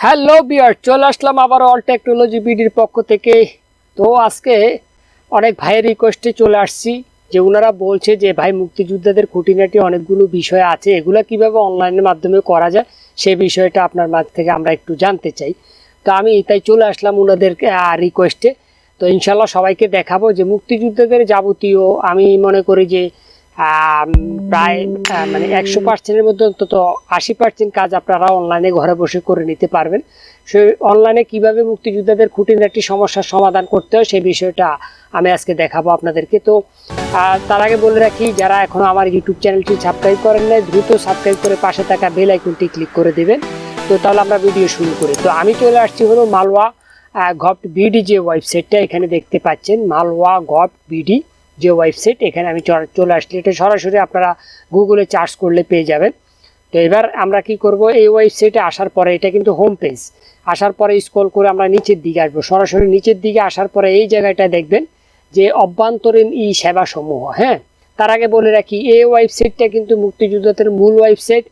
Hello বিয়ার চলে আসলাম আবার all technology বিডির পক্ষ থেকে। তো আজকে অনেক ভাইয়ের রিকোয়েস্টে চলে আসছি, যে ওনারা বলছে যে, ভাই, মুক্তিযোদ্ধাদের খুঁটিনাটি অনেকগুলো বিষয় আছে, এগুলো কীভাবে অনলাইনের মাধ্যমে করা যায়? সে বিষয়টা আপনার মাঝ থেকে আমরা একটু জানতে চাই। তো আমি তাই চলে আসলাম ওনাদের রিকোয়েস্টে তো ইনশাল্লাহ সবাইকে দেখাবো যে, মুক্তিযোদ্ধাদের যাবতীয় আমি মনে করি যে প্রায় মানে একশো পার্সেন্টের মধ্যে অন্তত আশি পার্সেন্ট কাজ আপনারা অনলাইনে ঘরে বসে করে নিতে পারবেন। সেই অনলাইনে কীভাবে মুক্তিযোদ্ধাদের খুঁটিনাটি সমস্যার সমাধান করতে হয় সেই বিষয়টা আমি আজকে দেখাবো আপনাদেরকে। তো তার আগে বলে রাখি, যারা এখনও আমার ইউটিউব চ্যানেলটি সাবস্ক্রাইব করেন নাই, দ্রুত সাবস্ক্রাইব করে পাশে থাকা বেল আইকনটি ক্লিক করে দেবেন। তো, তাহলে আমরা ভিডিও শুরু করি। তো, আমি চলে আসছি হলো মালওয়া গভট বিডি যে ওয়েবসাইটটা এখানে দেখতে পাচ্ছেন, মালওয়া গভট বিডি। যে ওয়েবসাইট এখানে আমি চলে- আসলে এটা সরাসরি আপনারা গুগলে চার্জ করলে পেয়ে যাবেন। তো এবার আমরা কি করব? এই ওয়েবসাইটে আসার পরে এটা কিন্তু হোম পেজ আসার পরে স্ক্রল করে আমরা নিচের দিকে আসব। সরাসরি নিচের দিকে আসার পরে এই জায়গাটা দেখবেন যে অভ্যন্তরীণ ই সেবা সমূহ হ্যাঁ? তার আগে বলে রাখি, এই ওয়েবসাইটটা কিন্তু মুক্তিযোদ্ধাদের মূল ওয়েবসাইট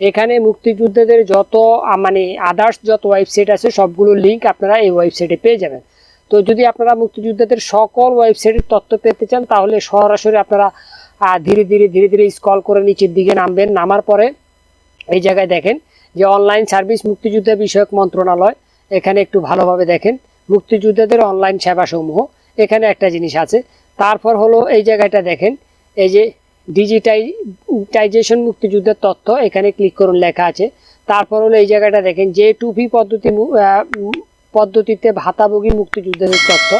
এখানে মুক্তিযোদ্ধাদের যত মানে আদার্স যত ওয়েবসাইট আছে, সবগুলো লিঙ্ক আপনারা এই ওয়েবসাইটে পেয়ে যাবেন। তো যদি আপনারা মুক্তিযোদ্ধাদের সকল ওয়েবসাইটের তথ্য পেতে চান, তাহলে সরাসরি আপনারা ধীরে ধীরে ধীরে ধীরে স্কল করে নিচের দিকে নামবেন। নামার পরে এই জায়গায় দেখেন যে অনলাইন সার্ভিস মুক্তিযোদ্ধা বিষয়ক মন্ত্রণালয়, এখানে একটু ভালোভাবে দেখেন। মুক্তিযোদ্ধাদের অনলাইন সেবাসমূহ, এখানে একটা জিনিস আছে। তারপর হলো এই জায়গাটা দেখেন, এই যে ডিজিটাইজেশন মুক্তিযুদ্ধের তথ্য, এখানে ক্লিক করুন, লেখা আছে। তারপর হলো এই জায়গাটা দেখেন যে টুপি পদ্ধতি পদ্ধতিতে ভাতাভোগী মুক্তিযোদ্ধাদের তথ্য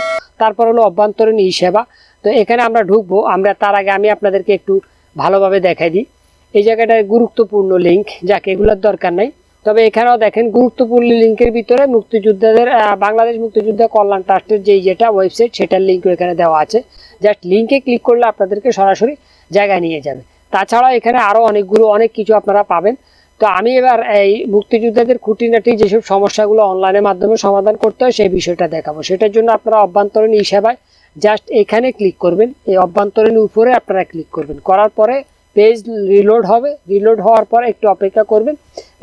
তারপর হলো অভ্যন্তরীণ ই সেবা। তো এখানে আমরা ঢুকবো, আমরা তার আগে আমি আপনাদেরকে একটু ভালোভাবে দেখাই দিই। এই জায়গাটায় গুরুত্বপূর্ণ লিঙ্ক যাকে এগুলোর দরকার নাই। তবে এখানেও দেখেন, গুরুত্বপূর্ণ লিঙ্কের ভিতরে মুক্তিযোদ্ধাদের বাংলাদেশ মুক্তিযোদ্ধা কল্যাণ ট্রাস্টের যেই যেটা ওয়েবসাইট সেটার লিঙ্কও এখানে দেওয়া আছে। জাস্ট লিঙ্কে ক্লিক করলে আপনাদেরকে সরাসরি জায়গায় নিয়ে যাবে। তাছাড়া এখানে আরও অনেকগুলো, অনেক কিছু আপনারা পাবেন। তো আমি এবার এই মুক্তিযোদ্ধাদের খুঁটিনাটি যেসব সমস্যাগুলো অনলাইনের মাধ্যমে সমাধান করতে হয়, সেই বিষয়টা দেখাবো। সেটার জন্য আপনারা অভ্যন্তরীণ ই সেবায় জাস্ট এখানে ক্লিক করবেন। এই অভ্যন্তরীণ উপরে আপনারা ক্লিক করবেন। করার পরে পেজ রিলোড হবে। রিলোড হওয়ার পর একটু অপেক্ষা করবেন।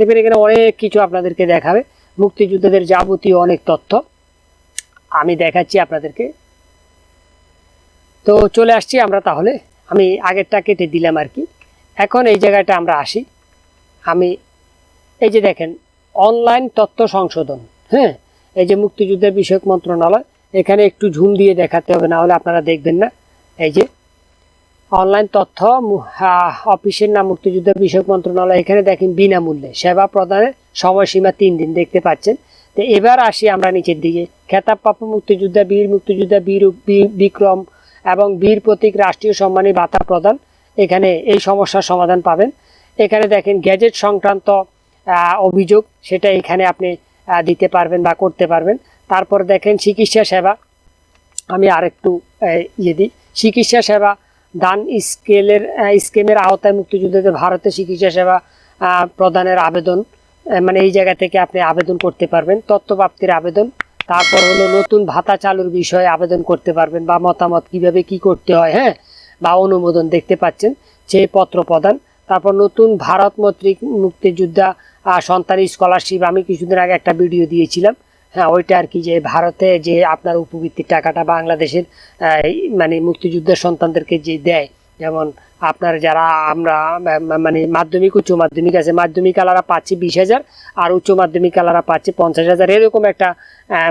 এবার এখানে অনেক কিছু আপনাদেরকে দেখাবে। মুক্তিযোদ্ধাদের যাবতীয় অনেক তথ্য আমি দেখাচ্ছি আপনাদেরকে। তো চলে আসছি আমরা তাহলে। আমি আগেরটা কেটে দিলাম আর কি। এখন এই জায়গাটা আমরা আসি। আমি, এই যে দেখেন অনলাইন তথ্য সংশোধন হ্যাঁ? এই যে মুক্তিযুদ্ধের বিষয়ক মন্ত্রণালয়, এখানে একটু ঝুম দিয়ে দেখাতে হবে, না হলে আপনারা দেখবেন না। এই যে অনলাইন তথ্য অফিসের নাম মুক্তিযুদ্ধ বিষয়ক মন্ত্রণালয়, এখানে দেখেন বিনামূল্যে, সেবা প্রদানের সময়সীমা তিন দিন, দেখতে পাচ্ছেন। তো এবার আসি আমরা নিচের দিকে। খেতাবপ্রাপ্ত মুক্তিযোদ্ধা বীর, মুক্তিযোদ্ধা বীর- বিক্রম এবং বীর প্রতীক রাষ্ট্রীয় সম্মানী ভাতা প্রদান, এখানে এই সমস্যার সমাধান পাবেন। এখানে দেখেন গ্যাজেট সংক্রান্ত অভিযোগ, সেটা এখানে আপনি দিতে পারবেন বা করতে পারবেন। তারপর দেখেন চিকিৎসা সেবা, আমি আরেকটু ইয়ে দিই। চিকিৎসা সেবা, দান স্কেলের স্কিমের আওতায় মুক্তিযোদ্ধাদের ভারতে চিকিৎসা সেবা প্রদানের আবেদন মানে এই জায়গা থেকে আপনি আবেদন করতে পারবেন তথ্য প্রাপ্তির আবেদন। তারপর হলো নতুন ভাতা চালুর বিষয়ে আবেদন করতে পারবেন বা মতামত কীভাবে কি করতে হয় হ্যাঁ? বা অনুমোদন দেখতে পাচ্ছেন যে পত্র প্রদান। তারপর নতুন ভারত মৈত্রী মুক্তিযোদ্ধা সন্তানী স্কলারশিপ আমি কিছুদিন আগে একটা ভিডিও দিয়েছিলাম। হ্যাঁ ওইটা আর কি যে ভারতে যে আপনার উপবৃত্তির টাকাটা বাংলাদেশের মানে মুক্তিযুদ্ধের সন্তানদেরকে যে দেয় যেমন আপনার যারা আমরা মানে মাধ্যমিক, উচ্চ মাধ্যমিক আছে, মাধ্যমিক আলারা পাচ্ছে বিশ হাজার আর উচ্চ মাধ্যমিক আলারা পাচ্ছে পঞ্চাশ হাজার। এরকম একটা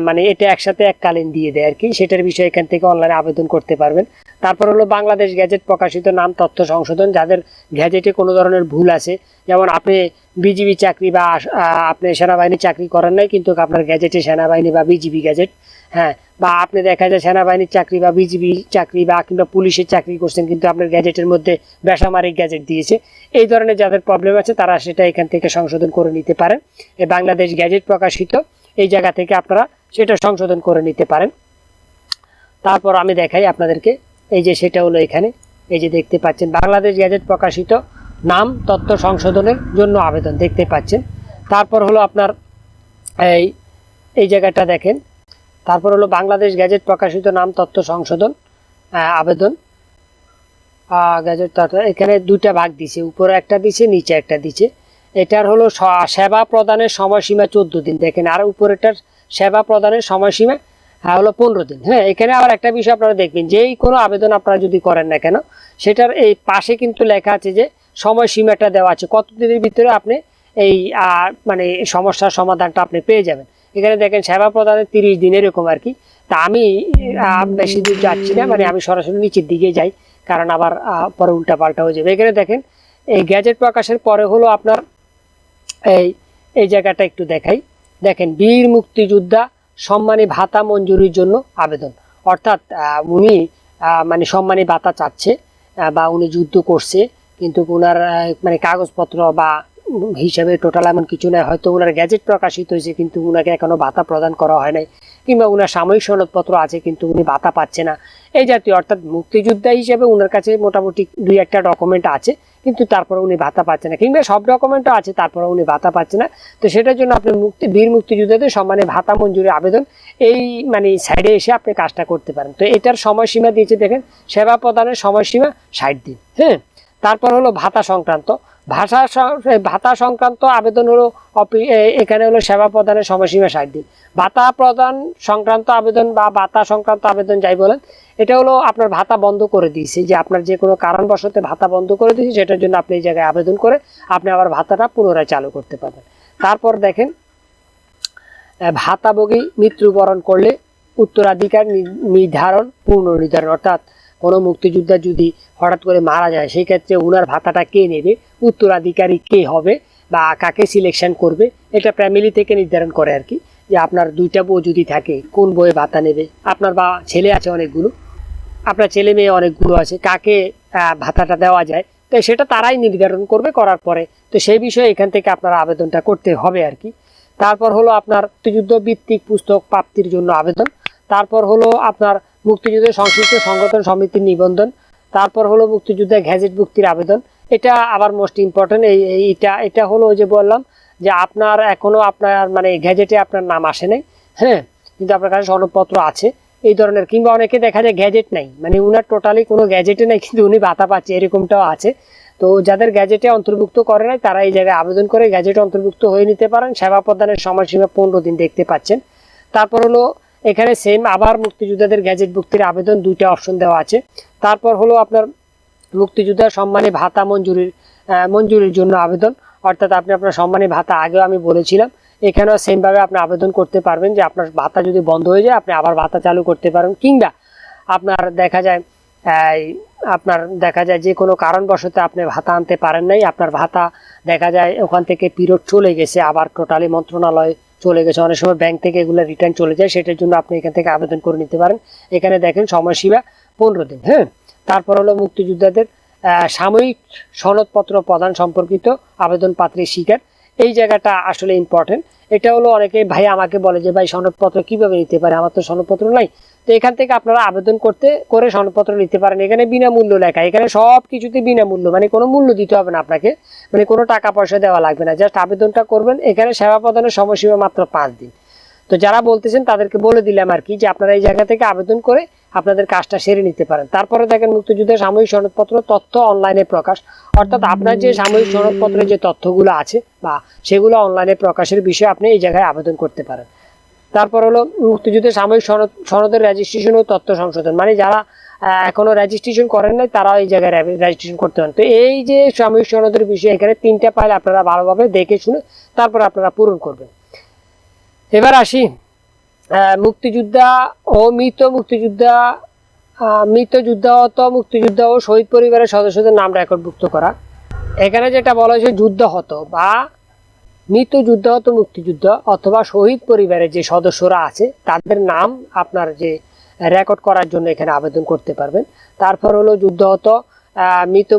মানে এটা একসাথে এককালীন দিয়ে দেয় আর কি। সেটার বিষয়ে এখান থেকে অনলাইনে আবেদন করতে পারবেন। তারপর হলো বাংলাদেশ গ্যাজেট প্রকাশিত নাম তথ্য সংশোধন, যাদের গ্যাজেটে কোনো ধরনের ভুল আছে। যেমন আপনি বিজিবি চাকরি বা আপনি সেনাবাহিনী চাকরি করেন নাই, কিন্তু আপনার গ্যাজেটে সেনাবাহিনী বা বিজিবি গ্যাজেট হ্যাঁ বা আপনি দেখা যায় সেনাবাহিনীর চাকরি বা বিজিবি চাকরি বা কিংবা পুলিশের চাকরি করছেন, কিন্তু আপনার গ্যাজেটের মধ্যে বেসামরিক গ্যাজেট দিয়েছে। এই ধরনের যাদের প্রবলেম আছে, তারা সেটা এখান থেকে সংশোধন করে নিতে পারেন। বাংলাদেশ গ্যাজেট প্রকাশিত, এই জায়গা থেকে আপনারা সেটা সংশোধন করে নিতে পারেন। তারপর আমি দেখাই আপনাদেরকে, এই যে সেটা হলো এখানে, এই যে দেখতে পাচ্ছেন, বাংলাদেশ গ্যাজেট প্রকাশিত নাম, তথ্য সংশোধনের জন্য আবেদন, দেখতে পাচ্ছেন। তারপর হলো আপনার এই এই জায়গাটা দেখেন তারপর হলো বাংলাদেশ গ্যাজেট প্রকাশিত নাম তথ্য সংশোধন আবেদন। গ্যাজেট তথ্য এখানে দুইটা ভাগ দিছে, উপরে একটা দিছে, নিচে একটা দিছে। এটার হলো সেবা প্রদানের সময়সীমা চোদ্দ দিন। দেখেন, আর উপরেটার সেবা প্রদানের সময়সীমা হলো পনেরো দিন। হ্যাঁ এখানে আবার একটা বিষয় আপনারা দেখবেন, যেই কোনো আবেদন আপনারা যদি করেন না কেন, সেটার এই পাশে কিন্তু লেখা আছে যে সময়সীমাটা দেওয়া আছে। কতদিনের ভিতরে আপনি এই মানে সমস্যার সমাধানটা আপনি পেয়ে যাবেন। এখানে দেখেন সেবা প্রদানের তিরিশ দিন এরকম আর কি। তা আমি বেশি দূর যাচ্ছি না মানে আমি সরাসরি নিচের দিকে যাই, কারণ আবার পরে উল্টা পাল্টা হয়ে যাবে। এখানে দেখেন, এই গ্যাজেট প্রকাশের পরে হলো আপনার, এই এই জায়গাটা একটু দেখাই। দেখেন, বীর মুক্তিযোদ্ধা সম্মানী ভাতা মঞ্জুরির জন্য আবেদন। অর্থাৎ উনি মানে সম্মানী ভাতা চাচ্ছে বা উনি যুদ্ধ করছে, কিন্তু ওনার মানে কাগজপত্র বা হিসাবে টোটাল এমন কিছু নয় হয়তো ওনার গ্যাজেট প্রকাশিত হয়েছে, কিন্তু ওনাকে এখনও ভাতা প্রদান করা হয় নাই। কিংবা ওনার সাময়িক সনদপত্র আছে, কিন্তু উনি ভাতা পাচ্ছে না। এই জাতীয়, অর্থাৎ মুক্তিযোদ্ধা হিসেবে ওনার কাছে মোটামুটি দুই একটা ডকুমেন্ট আছে, কিন্তু তারপরে উনি ভাতা পাচ্ছে না। কিংবা সব ডকুমেন্টও আছে, তারপরে উনি ভাতা পাচ্ছে না। তো সেটার জন্য আপনি মুক্তি, বীর মুক্তিযোদ্ধাদের সম্মানে ভাতা মঞ্জুরি আবেদন, এই মানে সাইডে এসে আপনি কাজটা করতে পারেন। তো এটার সময়সীমা দিয়েছে, দেখেন, সেবা প্রদানের সময়সীমা ষাট দিন হ্যাঁ? তারপর হলো ভাতা সংক্রান্ত। ভাষা ভাতা সংক্রান্ত আবেদন হলো এখানে হলো সেবা প্রদানের সময়সীমা ষাট দিন। ভাতা প্রদান সংক্রান্ত আবেদন বা ভাতা সংক্রান্ত আবেদন যাই বলেন, এটা হলো আপনার ভাতা বন্ধ করে দিয়েছে, যে আপনার যে কোনো কারণবশত ভাতা বন্ধ করে দিয়েছে, সেটার জন্য আপনি এই জায়গায় আবেদন করে আপনি আবার ভাতাটা পুনরায় চালু করতে পারবেন। তারপর দেখেন ভাতাভোগী মৃত্যুবরণ করলে উত্তরাধিকার নির্ধারণ, পূর্ণ নির্ধারণ, অর্থাৎ কোনো মুক্তিযোদ্ধা যদি হঠাৎ করে মারা যায়, সেই ক্ষেত্রে উনার ভাতাটা কে নেবে? উত্তরাধিকারী কে হবে? বা কাকে সিলেকশন করবে? এটা ফ্যামিলি থেকে নির্ধারণ করে আর কি। যে আপনার দুইটা বউ যদি থাকে, কোন বইয়ে ভাতা নেবে? আপনার বা ছেলে আছে অনেকগুলো। আপনার ছেলে মেয়ে অনেকগুলো আছে, কাকে ভাতাটা দেওয়া যায়? তো সেটা তারাই নির্ধারণ করবে, করার পরে। তো সেই বিষয়ে এখান থেকে আপনার আবেদনটা করতে হবে আর কি। তারপর হলো আপনার মুক্তিযুদ্ধ ভিত্তিক পুস্তক প্রাপ্তির জন্য আবেদন। তারপর হলো আপনার মুক্তিযুদ্ধের সংশ্লিষ্ট সংগঠন সমিতির নিবন্ধন, তারপর হলো মুক্তিযুদ্ধের গ্যাজেট মুক্তির আবেদন। এটা আবার মোস্ট ইম্পর্টেন্ট এই, এই- এটা হলো যে বললাম যে আপনার এখনও আপনার মানে গ্যাজেটে আপনার নাম আসে নাই হ্যাঁ? কিন্তু আপনার কাছে সনদপত্র আছে, এই ধরনের। কিংবা অনেকে দেখা যায় গ্যাজেট নাই মানে উনার টোটালি কোনো গ্যাজেটে নাই, কিন্তু উনি ভাতা পাচ্ছে, এরকমটাও আছে। তো যাদের গ্যাজেটে অন্তর্ভুক্ত করে নাই, তারা এই জায়গায় আবেদন করে গ্যাজেটে অন্তর্ভুক্ত হয়ে নিতে পারেন। সেবা প্রদানের সময়সীমা পনেরো দিন দেখতে পাচ্ছেন। তারপর হলো এখানে সেম আবার মুক্তিযোদ্ধাদের গ্যাজেট মুক্তির আবেদন দুইটা অপশন দেওয়া আছে। তারপর হলো আপনার মুক্তিযোদ্ধা সম্মানী ভাতা মঞ্জুরির মঞ্জুরির জন্য আবেদন। অর্থাৎ আপনি আপনার সম্মানী ভাতা আগেও আমি বলেছিলাম, এখানেও সেমভাবে আপনি আবেদন করতে পারবেন যে আপনার ভাতা যদি বন্ধ হয়ে যায়, আপনি আবার ভাতা চালু করতে পারেন। কিংবা আপনার দেখা যায় আপনার দেখা যায় যে কোনো কারণবশত আপনি ভাতা আনতে পারেন নাই, আপনার ভাতা দেখা যায় ওখান থেকে পিরিয়ড চলে গেছে, আবার টোটালি মন্ত্রণালয় চলে গেছে। অনেক সময় ব্যাংক থেকে এগুলো রিটার্ন চলে যায়, সেটার জন্য আপনি এখান থেকে আবেদন করে নিতে পারেন। এখানে দেখেন সময়সীমা পনেরো দিন হ্যাঁ? তারপর হলো মুক্তিযোদ্ধাদের সাময়িক সনদপত্র প্রদান সম্পর্কিত আবেদন পাত্রের স্বীকার এই জায়গাটা আসলে ইম্পর্টেন্ট এটা হলো অনেকে ভাই আমাকে বলে যে, ভাই, সনদপত্র কীভাবে নিতে পারে? আমার তো সনদপত্র নাই। তো এখান থেকে আপনারা আবেদন করতে, করে সনদপত্র নিতে পারেন। এখানে বিনামূল্য লেখা। এখানে সব কিছুতে বিনামূল্য মানে কোনো মূল্য দিতে হবে না আপনাকে। মানে কোনো টাকা পয়সা দেওয়া লাগবে না। জাস্ট আবেদনটা করবেন। এখানে সেবা প্রদানের সময়সীমা মাত্র পাঁচ দিন। তো যারা বলতেছেন তাদেরকে বলে দিলাম আর কি যে আপনারা এই জায়গা থেকে আবেদন করে আপনাদের কাজটা সেরে নিতে পারেন। তারপরে দেখেন মুক্তিযুদ্ধের সাময়িক সনদপত্র, তথ্য অনলাইনে প্রকাশ। অর্থাৎ আপনার যে সাময়িক সনদপত্রের যে তথ্যগুলো আছে বা সেগুলো অনলাইনে প্রকাশের বিষয়ে আপনি এই জায়গায় আবেদন করতে পারেন। তারপর হলো মুক্তিযুদ্ধের সাময়িক সনদ, সনদের রেজিস্ট্রেশন ও তথ্য সংশোধন। মানে যারা এখনও রেজিস্ট্রেশন করেন নাই তারা এই জায়গায় রেজিস্ট্রেশন করতে পারেন। তো এই যে সাময়িক সনদের বিষয়ে এখানে তিনটা পাইল আপনারা ভালোভাবে দেখে শুনে তারপর আপনারা পূরণ করবেন। এবার আসি মুক্তিযোদ্ধা ও মৃত মুক্তিযোদ্ধা মৃত যুদ্ধাহত মুক্তিযোদ্ধা ও শহীদ পরিবারের সদস্যদের নাম রেকর্ডভুক্ত করা। এখানে যেটা বলা হয়েছে যুদ্ধাহত বা মৃত যুদ্ধাহত মুক্তিযুদ্ধ অথবা শহীদ পরিবারের যে সদস্যরা আছে, তাদের নাম আপনার যে রেকর্ড করার জন্য এখানে আবেদন করতে পারবেন। তারপর হলো যুদ্ধাহত মৃত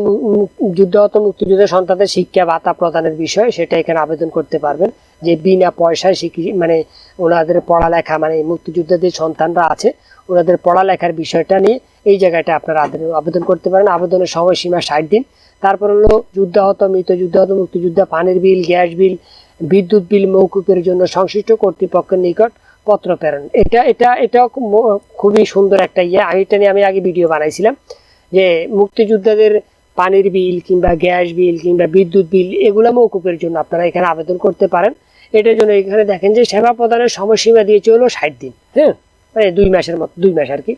যুদ্ধাহত মুক্তিযুদ্ধের সন্তানদের শিক্ষা ভাতা প্রদানের বিষয় সেটা এখানে আবেদন করতে পারবেন। যে বিনা পয়সায় শিখি মানে ওনাদের পড়ালেখা মানে মুক্তিযোদ্ধাদের সন্তানরা আছে, ওনাদের পড়ালেখার বিষয়টা নিয়ে এই জায়গাটা আপনারা আবেদন- করতে পারেন। আবেদনের সময়সীমা ষাট দিন। তারপর হলো যুদ্ধাহত মৃত যুদ্ধাহত মুক্তিযোদ্ধা, পানির বিল, গ্যাস বিল, বিদ্যুৎ বিল, মৌকুপের জন্য সংশ্লিষ্ট কর্তৃপক্ষের নিকট পত্র প্রেরণ। এটা এটা, এটাও খুবই সুন্দর একটা ইয়ে। আমি এটা নিয়ে আমি আগে ভিডিও বানাইছিলাম যে মুক্তিযোদ্ধাদের পানির বিল কিংবা গ্যাস বিল কিংবা বিদ্যুৎ বিল, এগুলো মৌকুপের জন্য আপনারা এখানে আবেদন করতে পারেন। এটার জন্য এখানে দেখেন যে সেবা প্রদানের সময়সীমা দিয়ে হলো ষাট দিন হ্যাঁ? মানে দুই মাসের মতো, দুই মাস আর কি।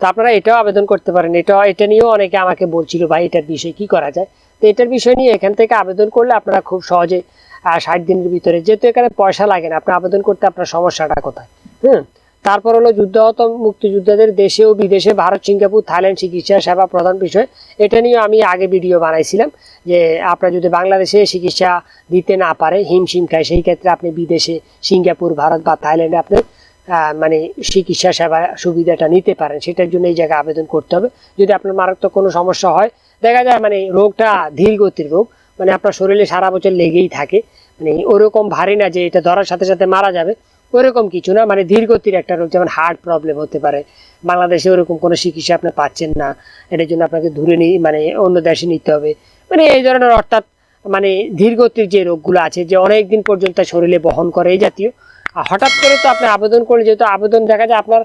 তো আপনারা এটাও আবেদন করতে পারেন। এটা এটা নিয়েও অনেকে আমাকে বলছিল, ভাই, এটার বিষয়ে কি করা যায়? তো এটার বিষয় নিয়ে এখান থেকে আবেদন করলে আপনারা খুব সহজে ষাট দিনের ভিতরে, যেহেতু এখানে পয়সা লাগে না, আপনি আবেদন করতে আপনার সমস্যাটা কোথায় হ্যাঁ? তারপর হলো যুদ্ধাহত মুক্তিযোদ্ধাদের দেশে ও বিদেশে ভারত, সিঙ্গাপুর, থাইল্যান্ড চিকিৎসা সেবা প্রধান বিষয়। এটা নিয়ে আমি আগে ভিডিও বানাইছিলাম যে আপনারা যদি বাংলাদেশে চিকিৎসা দিতে না পারে, হিমশিম খায়, সেই ক্ষেত্রে আপনি বিদেশে সিঙ্গাপুর, ভারত বা থাইল্যান্ডে আপনি মানে চিকিৎসা সেবা সুবিধাটা নিতে পারেন, সেটার জন্য এই জায়গায় আবেদন করতে হবে। যদি আপনার মারাত্মক কোনো সমস্যা হয়, দেখা যায় মানে রোগটা ধীর গতির রোগ মানে আপনার শরীরে সারা বছর লেগেই থাকে মানে ওরকম ভারী না যে এটা ধরার সাথে সাথে মারা যাবে। ওরকম কিছু না। মানে ধীর গতির একটা রোগ, যেমন হার্ট প্রবলেম হতে পারে। বাংলাদেশে ওরকম কোনো চিকিৎসা আপনি পাচ্ছেন না। এটার জন্য আপনাকে ধরে নিয়ে মানে অন্য দেশে নিতে হবে। মানে এই ধরনের অর্থাৎ মানে ধীরগতির যে রোগগুলো আছে, যে অনেক দিন পর্যন্ত শরীরে বহন করে, এই জাতীয়। আর হঠাৎ করে তো আপনি আবেদন করলে, যেহেতু আবেদন দেখা যায় আপনার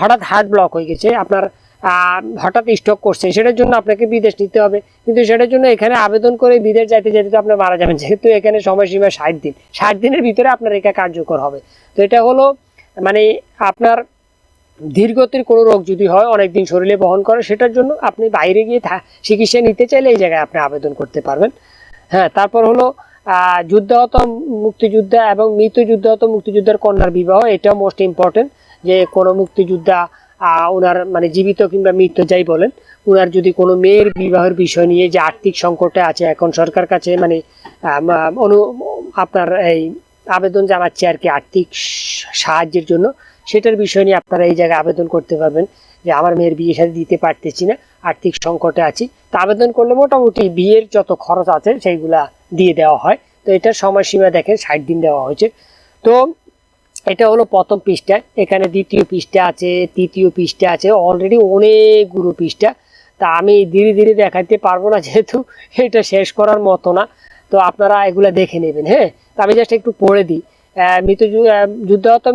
হঠাৎ হার্ট ব্লক হয়ে গেছে। আপনার হঠাৎ স্টক করছে সেটার জন্য আপনাকে বিদেশ নিতে হবে। কিন্তু সেটার জন্য এখানে আবেদন করে বিদেশ যাইতে যেতে তো আপনি মারা যাবেন। যেহেতু এখানে সময়সীমা ষাট দিন, ষাট দিনের ভিতরে আপনার এটা কার্যকর হবে। তো এটা হলো মানে আপনার ধীরগতির কোনো রোগ যদি হয়, অনেকদিন শরীরে বহন করে, সেটার জন্য আপনি বাইরে গিয়ে চিকিৎসা নিতে চাইলে এই জায়গায় আপনি আবেদন করতে পারবেন। হ্যাঁ তারপর হলো যুদ্ধাহত মুক্তিযোদ্ধা এবং মৃত যুদ্ধাহত মুক্তিযোদ্ধার কন্যার বিবাহ, এটাও মোস্ট ইম্পর্টেন্ট যে কোনো মুক্তিযোদ্ধা ওনার মানে জীবিত কিংবা মৃত যাই বলেন ওনার যদি কোনো মেয়ের বিবাহের বিষয় নিয়ে যে আর্থিক সংকটে আছে, এখন সরকার কাছে মানে অনু, আপনার এই আবেদন জানাচ্ছে আর কি আর্থিক সাহায্যের জন্য, সেটার বিষয় নিয়ে আপনারা এই জায়গায় আবেদন করতে পারবেন যে আমার মেয়ের বিয়ে সাথে দিতে পারতেছি না, আর্থিক সংকটে আছি। তা আবেদন করলে মোটামুটি বিয়ের যত খরচ আছে, সেইগুলা দিয়ে দেওয়া হয়। তো এটার সময়সীমা দেখেন, ষাট দিন দেওয়া হয়েছে। তো এটা হলো প্রথম পৃষ্ঠা। এখানে দ্বিতীয় পৃষ্ঠা আছে, তৃতীয় পৃষ্ঠা আছে অলরেডি অনেকগুলো পৃষ্ঠা। তা আমি ধীরে ধীরে দেখাতে পারব না, যেহেতু এটা শেষ করার মতো না। তো আপনারা এগুলা দেখে নেবেন হ্যাঁ? তো আমি জাস্ট একটু পড়ে দিই। মৃত যুদ্ধাহত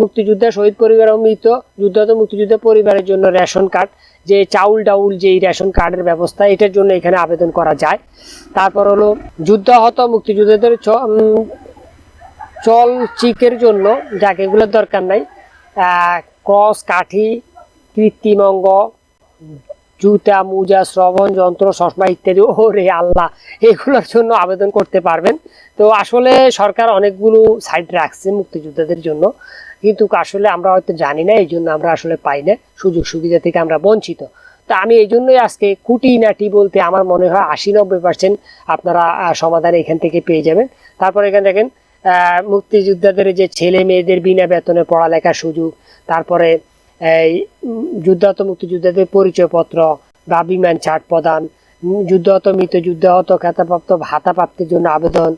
মুক্তিযোদ্ধা, শহীদ পরিবার ও মৃত যুদ্ধাহত মুক্তিযোদ্ধা পরিবারের জন্য রেশন কার্ড। যে চাউল ডাউল যে রেশন কার্ডের ব্যবস্থা, এটার জন্য এখানে আবেদন করা যায়। তারপর হলো যুদ্ধাহত মুক্তিযোদ্ধাদের চল চিকের জন্য, যাকে, এগুলোর দরকার নাই। ক্রস, কাঠি, কৃত্রিম অঙ্গ, জুতা, মোজা, শ্রবণ যন্ত্র, চশমা ইত্যাদি। ও রে আল্লাহ, এগুলোর জন্য আবেদন করতে পারবেন। তো আসলে সরকার অনেকগুলো সাইড রাখছে মুক্তিযোদ্ধাদের জন্য। কিন্তু আসলে আমরা হয়তো জানি না, এই জন্য আমরা আসলে পাই না। সুযোগ সুবিধা থেকে আমরা বঞ্চিত। তা আমি এই জন্যই আজকে কুটিনাটি বলতে আমার মনে হয় আশি নব্বই পার্সেন্ট আপনারা সমাধান এখান থেকে পেয়ে যাবেন। তারপর এখানে দেখেন মুক্তিযোদ্ধাদের যে ছেলে মেয়েদের বিনা বেতনে পড়ালেখার সুযোগ, তারপরে এই যুদ্ধাহত মুক্তিযোদ্ধাদের পরিচয়পত্র বা বিমান ছাড় প্রদান, যুদ্ধাহত মৃত যুদ্ধাহত ভাতা প্রাপ্তির জন্য আবেদন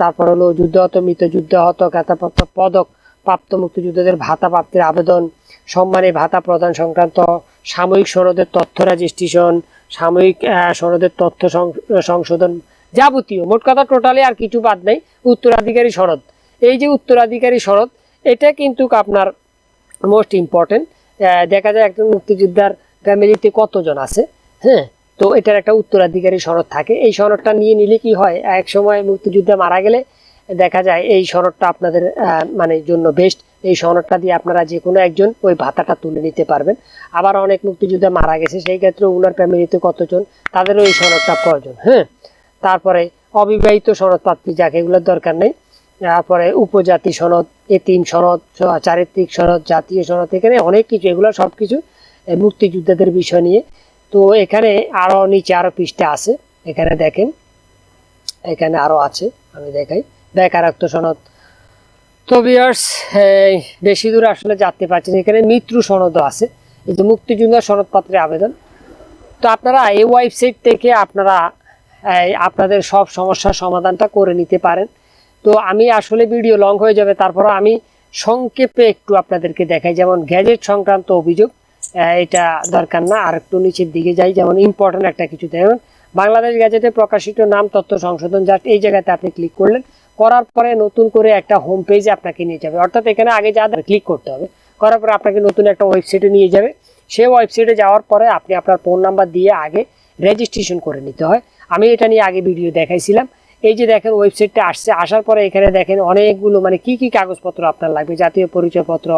তারপর হলো যুদ্ধাহত মৃত যুদ্ধাহত খ্যাতাপ্রাপ্ত পদক প্রাপ্ত মুক্তিযোদ্ধাদের ভাতা প্রাপ্তির আবেদন, সম্মানে ভাতা প্রদান সংক্রান্ত সাময়িক সনদের তথ্য রেজিস্ট্রেশন সাময়িক সনদের তথ্য সংশোধন যাবতীয়। মোট কথা টোটালি আর কিছু বাদ নাই। উত্তরাধিকারী শরৎ। এই যে উত্তরাধিকারী শরৎ, এটা কিন্তু আপনার মোস্ট ইম্পর্টেন্ট দেখা যায় একজন মুক্তিযোদ্ধার ফ্যামিলিতে কতজন আছে হ্যাঁ? তো এটার একটা উত্তরাধিকারী সনদ থাকে। এই সনদটা নিয়ে নিলে কি হয়? এক সময় মুক্তিযোদ্ধা মারা গেলে দেখা যায় এই সনদটা আপনাদের মানে জন্য বেস্ট এই সনদটা দিয়ে আপনারা যে কোনো একজন ওই ভাতাটা তুলে নিতে পারবেন। আবার অনেক মুক্তিযোদ্ধা মারা গেছে, সেই ক্ষেত্রে ওনার ফ্যামিলিতে কতজন? তাদেরও এই সনদটা প্রয়োজন হ্যাঁ? তারপরে অবিবাহিত সনদ প্রাপ্তি, যাকে, এগুলোর দরকার নেই। তারপরে উপজাতি সনদ, এতিম সনদ, চারিত্রিক সনদ, জাতীয় সনদ, এখানে অনেক কিছু, এগুলো সব কিছু মুক্তিযোদ্ধাদের বিষয় নিয়ে। তো এখানে আরও নিচে আরও পৃষ্ঠা আছে, এখানে দেখেন। এখানে আরও আছে, আমি দেখাই। বেকারত্ব সনদ। তো বিয়ার্স বেশি দূর আসলে যেতে পারছেন, এখানে মৃত্যু সনদও আছে। এই যে মুক্তিযোদ্ধা সনদপত্রের আবেদন। তো আপনারা এই ওয়েবসাইট থেকে আপনারা আপনাদের সব সমস্যার সমাধানটা করে নিতে পারেন। তো আমি আসলে ভিডিও লং হয়ে যাবে, তারপর আমি সংক্ষেপে একটু আপনাদেরকে দেখাই। যেমন গ্যাজেট সংক্রান্ত অভিযোগ এটা দরকার না। আর একটু নিচের দিকে যাই, যেমন ইম্পর্টেন্ট একটা কিছু দেখুন। বাংলাদেশ গ্যাজেটে প্রকাশিত নাম, তথ্য, সংশোধন জাস্ট এই জায়গাতে আপনি ক্লিক করলেন। করার পরে নতুন করে একটা হোম পেজে আপনাকে নিয়ে যাবে। অর্থাৎ এখানে আগে যা ক্লিক করতে হবে। করার পরে আপনাকে নতুন একটা ওয়েবসাইটে নিয়ে যাবে। সেই ওয়েবসাইটে যাওয়ার পরে আপনি আপনার ফোন নাম্বার দিয়ে আগে রেজিস্ট্রেশন করে নিতে হয়। আমি এটা নিয়ে আগে ভিডিও দেখাইছিলাম। এই যে দেখেন ওয়েবসাইটটা আসছে, আসার পরে এখানে দেখেন অনেকগুলো মানে কি কি কাগজপত্র আপনার লাগবে, জাতীয় পরিচয়পত্র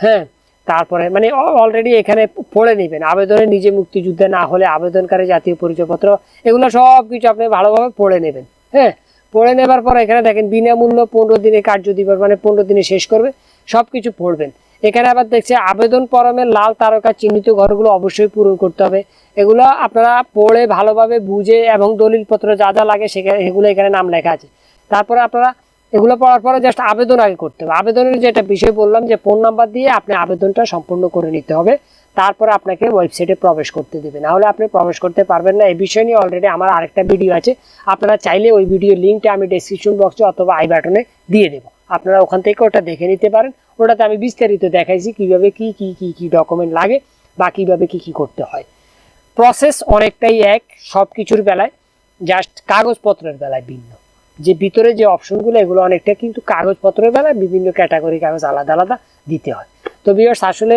হ্যাঁ? তারপরে মানে অলরেডি এখানে পড়ে নেবেন। আবেদনে নিজে মুক্তিযুদ্ধে না হলে আবেদনকারী জাতীয় পরিচয়পত্র, এগুলো সব কিছু আপনি ভালোভাবে পড়ে নেবেন হ্যাঁ? পড়ে নেবার পর এখানে দেখেন বিনামূল্য পনেরো দিনে কার্য দিবস মানে পনেরো দিনে শেষ করবে সব কিছু পড়বেন। এখানে আবার দেখছে আবেদন ফরমের লাল তারকা চিহ্নিত ঘরগুলো অবশ্যই পূরণ করতে হবে। এগুলো আপনারা পড়ে ভালোভাবে বুঝে এবং দলিলপত্র যা যা লাগে সেখানে এগুলো এখানে নাম লেখা আছে। তারপরে আপনারা এগুলো পড়ার পরে জাস্ট আবেদন আগে করতে হবে। আবেদনের যেটা বিষয় বললাম যে ফোন নাম্বার দিয়ে আপনি আবেদনটা সম্পূর্ণ করে নিতে হবে। তারপরে আপনাকে ওয়েবসাইটে প্রবেশ করতে দেবে। নাহলে আপনি প্রবেশ করতে পারবেন না। এই বিষয় নিয়ে অলরেডি আমার আরেকটা ভিডিও আছে। আপনারা চাইলে ওই ভিডিও লিঙ্কটা আমি ডেসক্রিপশন বক্সে অথবা আই বাটনে দিয়ে দেবো। আপনারা ওখান থেকে ওটা দেখে নিতে পারেন। ওটাতে আমি বিস্তারিত দেখাইছি কীভাবে কি কি কি কি ডকুমেন্ট লাগে বা কীভাবে কি কি করতে হয়। প্রসেস অনেকটাই এক সব কিছুর বেলায় জাস্ট কাগজপত্রের বেলায় ভিন্ন। যে ভিতরে যে অপশনগুলো এগুলো অনেকটা কিন্তু কাগজপত্রের বেলায় বিভিন্ন ক্যাটাগরি কাগজ আলাদা আলাদা দিতে হয়। তো বিয়ার্স আসলে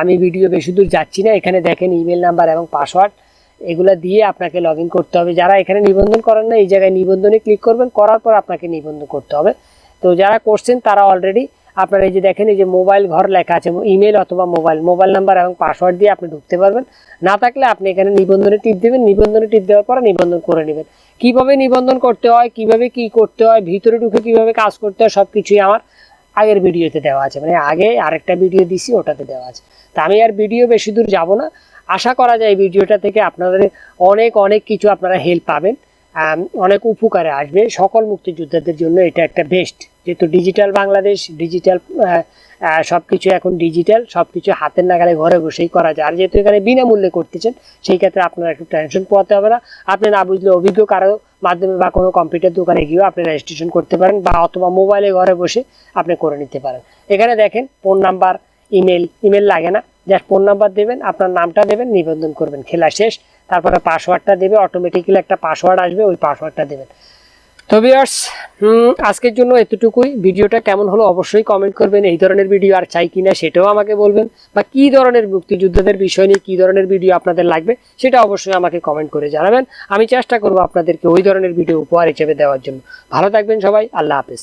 আমি ভিডিও বেশি দূর যাচ্ছি না। এখানে দেখেন ইমেল নাম্বার এবং পাসওয়ার্ড এগুলো দিয়ে আপনাকে লগ করতে হবে। যারা এখানে নিবন্ধন করেন না, এই জায়গায় নিবন্ধনে ক্লিক করবেন, করার পর আপনাকে নিবন্ধন করতে হবে। তো যারা করছেন, তারা অলরেডি আপনারা এই যে দেখেন, এই যে মোবাইল ঘর লেখা আছে ইমেল অথবা মোবাইল মোবাইল নাম্বার এবং পাসওয়ার্ড দিয়ে আপনি ঢুকতে পারবেন। না থাকলে আপনি এখানে নিবন্ধনে টিপ দেবেন, নিবন্ধনে টিপ দেওয়ার পরে নিবন্ধন করে নেবেন। কীভাবে নিবন্ধন করতে হয়, কীভাবে কি করতে হয়, ভিতরে ঢুকে কীভাবে কাজ করতে হয় সব কিছুই আমার আগের ভিডিওতে দেওয়া আছে। মানে আগে আরেকটা ভিডিও দিছি, ওটাতে দেওয়া আছে। তা আমি আর ভিডিও বেশি দূর যাব না। আশা করা যায় ভিডিওটা থেকে আপনাদের অনেক অনেক কিছু আপনারা হেল্প পাবেন। অনেক উপকারে আসবে। সকল মুক্তিযোদ্ধাদের জন্য এটা একটা বেস্ট যেহেতু ডিজিটাল বাংলাদেশ ডিজিটাল সব কিছু এখন ডিজিটাল সব কিছু হাতের নাগালে ঘরে বসেই করা যায়। আর যেহেতু এখানে বিনামূল্যে করতেছেন, সেই ক্ষেত্রে আপনারা একটু টেনশন পোয়াতে হবে না। আপনি না বুঝলে অভিজ্ঞ কারও মাধ্যমে বা কোনো কম্পিউটার দোকানে গিয়েও আপনি রেজিস্ট্রেশন করতে পারেন বা অথবা মোবাইলে ঘরে বসে আপনি করে নিতে পারেন। এখানে দেখেন ফোন নাম্বার ইমেল ইমেল লাগে না। জাস্ট ফোন নাম্বার দেবেন, আপনার নামটা দেবেন, নিবন্ধন করবেন। খেলা শেষ। তারপরে পাসওয়ার্ডটা দেবে অটোমেটিক্যালি একটা পাসওয়ার্ড আসবে, ওই পাসওয়ার্ডটা দেবেন। তো ভিউয়ার্স আজকের জন্য এতটুকুই। ভিডিওটা কেমন হলো অবশ্যই কমেন্ট করবেন, এই ধরনের ভিডিও আর চাই কিনা সেটাও আমাকে বলবেন, বা কি ধরনের মুক্তিযোদ্ধাদের বিষয় নিয়ে কি ধরনের ভিডিও আপনাদের লাগবে সেটা অবশ্যই আমাকে কমেন্ট করে জানাবেন। আমি চেষ্টা করব আপনাদেরকে ওই ধরনের ভিডিও উপহার হিসেবে দেওয়ার জন্য। ভালো থাকবেন সবাই, আল্লাহ হাফেজ।